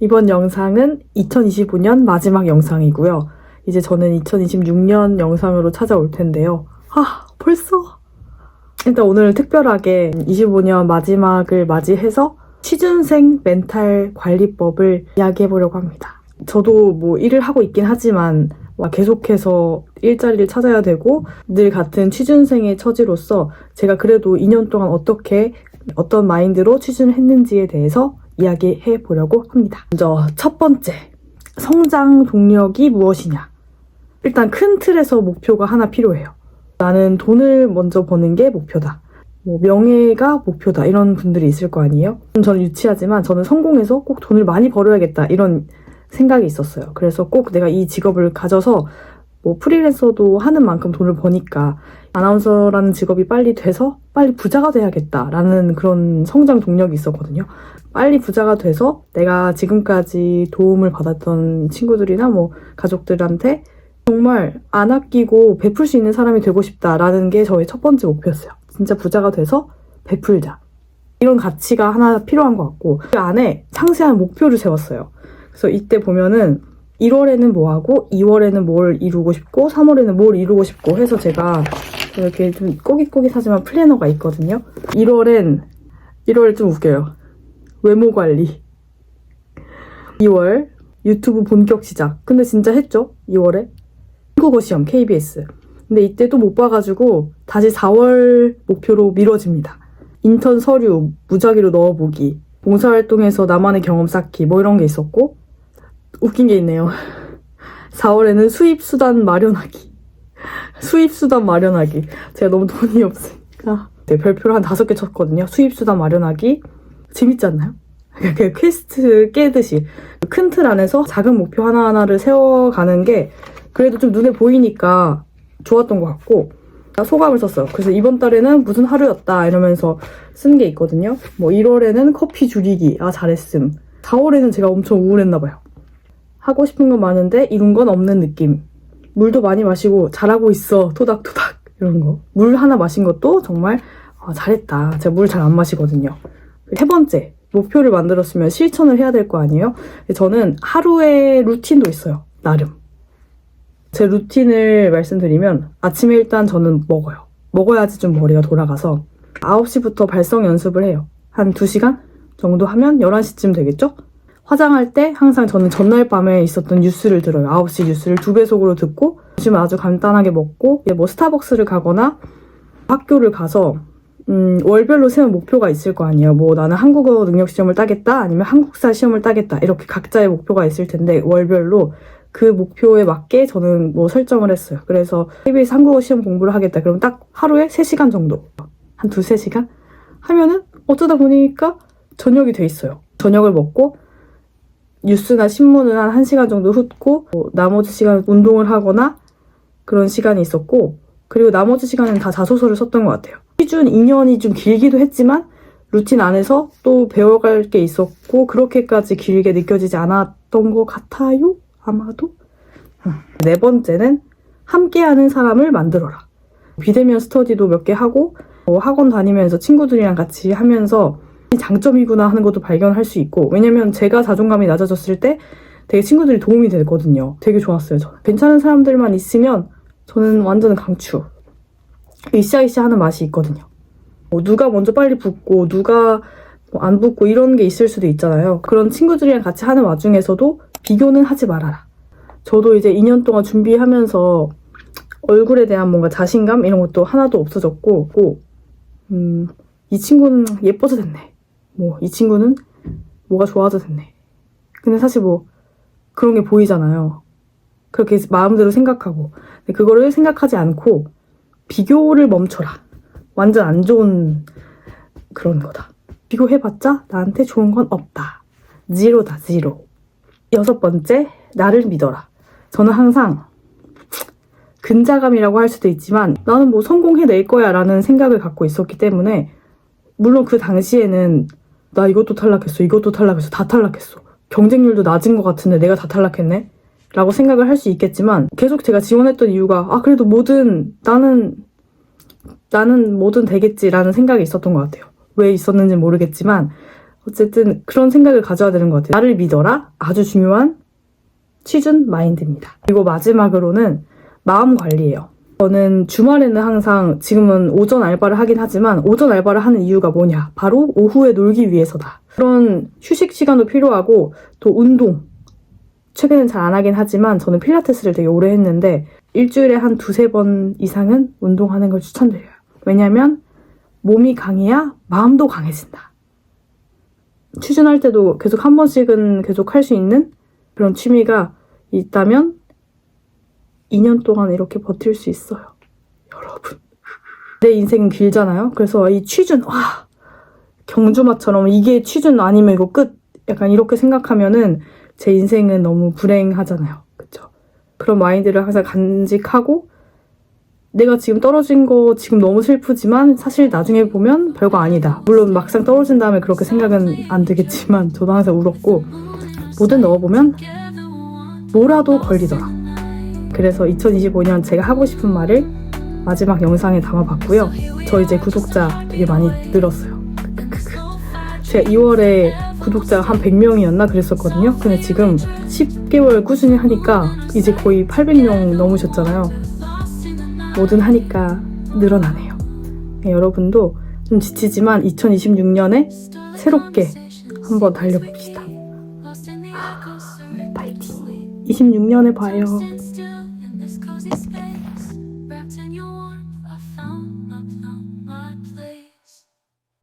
이번 영상은 2025년 마지막 영상이고요. 이제 저는 2026년 영상으로 찾아올 텐데요. 아, 벌써? 일단 오늘 특별하게 25년 마지막을 맞이해서 취준생 멘탈 관리법을 이야기해 보려고 합니다. 저도 뭐 일을 하고 있긴 하지만 막 계속해서 일자리를 찾아야 되고 늘 같은 취준생의 처지로서 제가 그래도 2년 동안 어떻게 어떤 마인드로 취준을 했는지에 대해서 이야기해 보려고 합니다. 먼저 첫 번째, 성장 동력이 무엇이냐? 일단 큰 틀에서 목표가 하나 필요해요. 나는 돈을 먼저 버는 게 목표다. 뭐 명예가 목표다. 이런 분들이 있을 거 아니에요? 저는 유치하지만 저는 성공해서 꼭 돈을 많이 벌어야겠다. 이런 생각이 있었어요. 그래서 꼭 내가 이 직업을 가져서 뭐 프리랜서도 하는 만큼 돈을 버니까 아나운서라는 직업이 빨리 돼서 빨리 부자가 돼야겠다라는 그런 성장 동력이 있었거든요. 빨리 부자가 돼서 내가 지금까지 도움을 받았던 친구들이나 뭐 가족들한테 정말 안 아끼고 베풀 수 있는 사람이 되고 싶다라는 게 저의 첫 번째 목표였어요. 진짜 부자가 돼서 베풀자. 이런 가치가 하나 필요한 것 같고 그 안에 상세한 목표를 세웠어요. 그래서 이때 보면은 1월에는 뭐 하고 2월에는 뭘 이루고 싶고 3월에는 뭘 이루고 싶고 해서 제가 이렇게 좀 꼬깃꼬깃하지만 플래너가 있거든요. 1월엔 1월 좀 웃겨요. 외모 관리. 2월 유튜브 본격 시작. 근데 진짜 했죠? 2월에 한국어 시험 KBS. 근데 이때 또 못 봐가지고 다시 4월 목표로 미뤄집니다. 인턴 서류 무작위로 넣어보기. 봉사활동에서 나만의 경험 쌓기 뭐 이런 게 있었고 웃긴 게 있네요. 4월에는 수입 수단 마련하기. 수입 수단 마련하기. 제가 너무 돈이 없으니까 네, 별표를 한 다섯 개 쳤거든요. 수입 수단 마련하기. 재밌지 않나요? 그 퀘스트 깨듯이 큰 틀 안에서 작은 목표 하나하나를 세워가는 게 그래도 좀 눈에 보이니까 좋았던 것 같고 소감을 썼어요. 그래서 이번 달에는 무슨 하루였다 이러면서 쓴 게 있거든요. 뭐 1월에는 커피 줄이기 아 잘했음. 4월에는 제가 엄청 우울했나 봐요. 하고 싶은 건 많은데 이룬 건 없는 느낌. 물도 많이 마시고 잘하고 있어 토닥토닥 이런 거. 물 하나 마신 것도 정말 아, 잘했다. 제가 물 잘 안 마시거든요. 세 번째 목표를 만들었으면 실천을 해야 될 거 아니에요? 저는 하루의 루틴도 있어요. 나름. 제 루틴을 말씀드리면 아침에 일단 저는 먹어요. 먹어야지 좀 머리가 돌아가서 9시부터 발성 연습을 해요. 한 2시간 정도 하면 11시쯤 되겠죠? 화장할 때 항상 저는 전날 밤에 있었던 뉴스를 들어요. 9시 뉴스를 두 배속으로 듣고 점심을 아주 간단하게 먹고 뭐 스타벅스를 가거나 학교를 가서 음, 월별로 세운 목표가 있을 거 아니에요. 뭐 나는 한국어 능력 시험을 따겠다 아니면 한국사 시험을 따겠다 이렇게 각자의 목표가 있을 텐데 월별로 그 목표에 맞게 저는 뭐 설정을 했어요. 그래서 KBS 한국어 시험 공부를 하겠다. 그럼 딱 하루에 3시간 정도. 한 두세 시간? 하면은 어쩌다 보니까 저녁이 돼 있어요. 저녁을 먹고 뉴스나 신문을 한 1시간 정도 훑고 뭐 나머지 시간 운동을 하거나 그런 시간이 있었고 그리고 나머지 시간은 다 자소서를 썼던 것 같아요. 취준 2년이 좀 길기도 했지만 루틴 안에서 또 배워갈 게 있었고 그렇게까지 길게 느껴지지 않았던 것 같아요. 아마도. 네 번째는 함께하는 사람을 만들어라. 비대면 스터디도 몇 개 하고 뭐 학원 다니면서 친구들이랑 같이 하면서 장점이구나 하는 것도 발견할 수 있고 왜냐면 제가 자존감이 낮아졌을 때 되게 친구들이 도움이 되거든요. 되게 좋았어요. 저는. 괜찮은 사람들만 있으면 저는 완전 강추. 으쌰으쌰 하는 맛이 있거든요. 뭐 누가 먼저 빨리 붙고 누가 뭐 안 붙고 이런 게 있을 수도 있잖아요. 그런 친구들이랑 같이 하는 와중에서도 비교는 하지 말아라. 저도 이제 2년 동안 준비하면서 얼굴에 대한 뭔가 자신감 이런 것도 하나도 없어졌고, 고, 음, 이 친구는 예뻐서 됐네. 뭐, 이 친구는 뭐가 좋아서 됐네. 근데 사실 뭐, 그런 게 보이잖아요. 그렇게 마음대로 생각하고. 근데 그거를 생각하지 않고, 비교를 멈춰라. 완전 안 좋은 그런 거다. 비교해봤자 나한테 좋은 건 없다. 지로다, 지로. 여섯 번째, 나를 믿어라. 저는 항상 근자감이라고 할 수도 있지만 나는 뭐 성공해낼 거야 라는 생각을 갖고 있었기 때문에 물론 그 당시에는 나 이것도 탈락했어, 이것도 탈락했어, 다 탈락했어. 경쟁률도 낮은 것 같은데 내가 다 탈락했네? 라고 생각을 할 수 있겠지만 계속 제가 지원했던 이유가 아 그래도 뭐든 나는 나는 뭐든 되겠지라는 생각이 있었던 것 같아요. 왜 있었는지 모르겠지만 어쨌든 그런 생각을 가져야 되는 것 같아요. 나를 믿어라. 아주 중요한 취준 마인드입니다. 그리고 마지막으로는 마음 관리예요. 저는 주말에는 항상 지금은 오전 알바를 하긴 하지만 오전 알바를 하는 이유가 뭐냐? 바로 오후에 놀기 위해서다. 그런 휴식 시간도 필요하고 또 운동. 최근엔 잘 안 하긴 하지만 저는 필라테스를 되게 오래 했는데 일주일에 한 두세 번 이상은 운동하는 걸 추천드려요. 왜냐면 몸이 강해야 마음도 강해진다. 취준할 때도 계속 한 번씩은 계속 할 수 있는 그런 취미가 있다면 2년 동안 이렇게 버틸 수 있어요. 여러분. 내 인생은 길잖아요. 그래서 이 취준, 와, 경주마처럼 이게 취준 아니면 이거 끝. 약간 이렇게 생각하면은 제 인생은 너무 불행하잖아요. 그쵸? 그런 마인드를 항상 간직하고 내가 지금 떨어진 거 지금 너무 슬프지만 사실 나중에 보면 별거 아니다. 물론 막상 떨어진 다음에 그렇게 생각은 안 되겠지만 저도 항상 울었고 뭐든 넣어보면 뭐라도 걸리더라. 그래서 2025년 제가 하고 싶은 말을 마지막 영상에 담아봤고요. 저 이제 구독자 되게 많이 늘었어요. 제가 2월에 구독자가 한 100명이었나 그랬었거든요. 근데 지금 10개월 꾸준히 하니까 이제 거의 800명 넘으셨잖아요. 뭐든 하니까 늘어나네요. 네, 여러분도 좀 지치지만 2026년에 새롭게 한번 달려봅시다. 하, 파이팅. 26년에 봐요. this man.